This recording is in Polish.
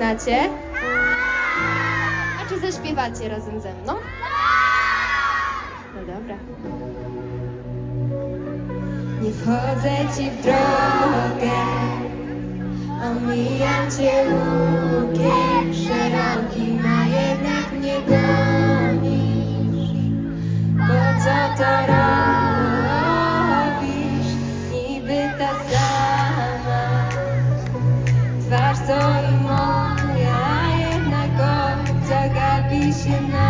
znacie? A czy zaśpiewacie razem ze mną? No dobra. Nie wchodzę ci w drogę, omijam cię łukiem szerokim, a jednak mnie gonisz. Po co to robisz? Niby ta sama twarz co i moja, Krishna.